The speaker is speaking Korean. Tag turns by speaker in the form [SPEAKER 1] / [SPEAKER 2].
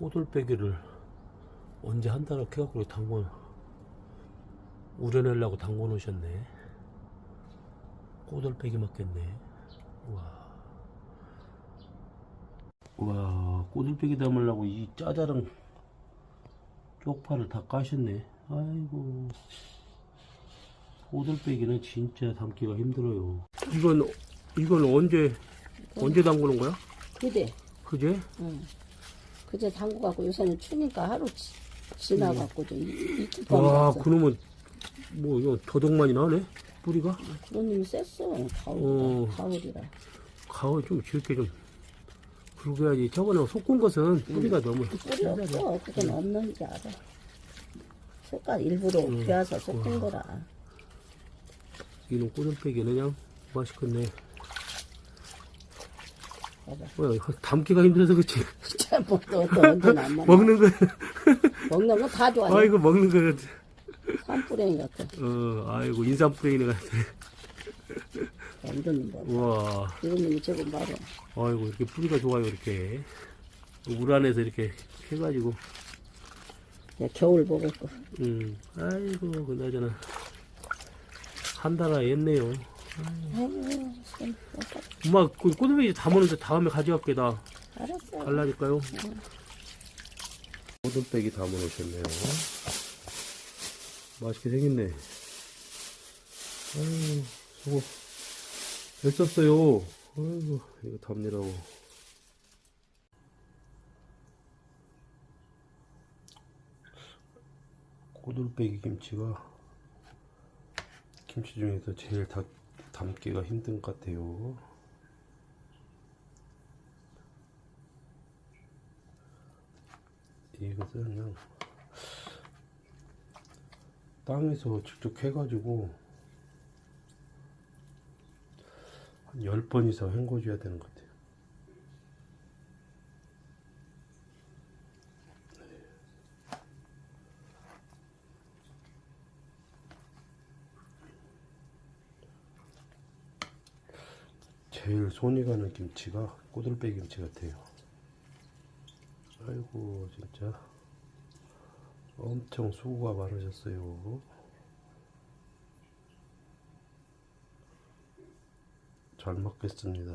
[SPEAKER 1] 꼬들빼기를 언제 한 달을 캐갖고 담궈 우려내려고 담궈 놓으셨네 꼬들빼기 맞겠네 우와 우와 꼬들빼기 담으려고 이 짜자랑 쪽파를 다 까셨네 아이고 꼬들빼기는 진짜 담기가 힘들어요 이건 이건 언제 언제 담그는 거야?
[SPEAKER 2] 그대.
[SPEAKER 1] 그제?
[SPEAKER 2] 응. 그제 담고 갖고 요새는 추니까 하루 지, 지나갖고 좀 이- 이틀 동안
[SPEAKER 1] 와. 그러면 뭐 이거 더덕만이 나네 뿌리가
[SPEAKER 2] 그런 놈이 셌어. 가을이라.
[SPEAKER 1] 어.
[SPEAKER 2] 가을이라.
[SPEAKER 1] 가을 좀 길게 좀 굵어야지 저번에 솎은 것은 뿌리가 너무
[SPEAKER 2] 뿌리 없어. 그건 없는지 알아. 색깔 일부러
[SPEAKER 1] 음.
[SPEAKER 2] 베어서 섞은 거라.
[SPEAKER 1] 이놈 꼬들빼기는 그냥 맛있겠네
[SPEAKER 2] 봐봐.
[SPEAKER 1] 뭐야 담기가 힘들어서 그치
[SPEAKER 2] 진짜 뭐, 또, 또 언제나 안 먹나.
[SPEAKER 1] 먹는 거
[SPEAKER 2] 먹는 거 다 좋아해.
[SPEAKER 1] 아이고 먹는 거
[SPEAKER 2] 산뿌랭이 같아.
[SPEAKER 1] 어, 아이고 인삼뿌레기네 같아
[SPEAKER 2] 완전 뭐.
[SPEAKER 1] 우와
[SPEAKER 2] 이런 놈이 지금 말해.
[SPEAKER 1] 아이고 이렇게 뿌리가 좋아요 이렇게 물 안에서 이렇게 해가지고
[SPEAKER 2] 야, 겨울 먹을 거.
[SPEAKER 1] 음 아이고 그나저나 한 달아 옛네요
[SPEAKER 2] 아이고, 참, 어떡-
[SPEAKER 1] 엄마 그 꼬들빼기 담았는데 다음에 가져갈게 나
[SPEAKER 2] 알았어.
[SPEAKER 1] 갈라니까요? 꼬들빼기 담아놓으셨네요. 맛있게 생겼네. 아유 수고. 애썼어요. 아이고 이거 담느라고. 꼬들빼기 김치가 김치 중에서 제일 다, 담기가 힘든 것 같아요 이것은 땅에서 직접 해가지고 한 10번 이상 헹궈줘야 되는 것 같아요. 제일 손이 가는 김치가 꼬들빼기 김치 같아요. 아이고 진짜 엄청 수고가 많으셨어요. 잘 먹겠습니다.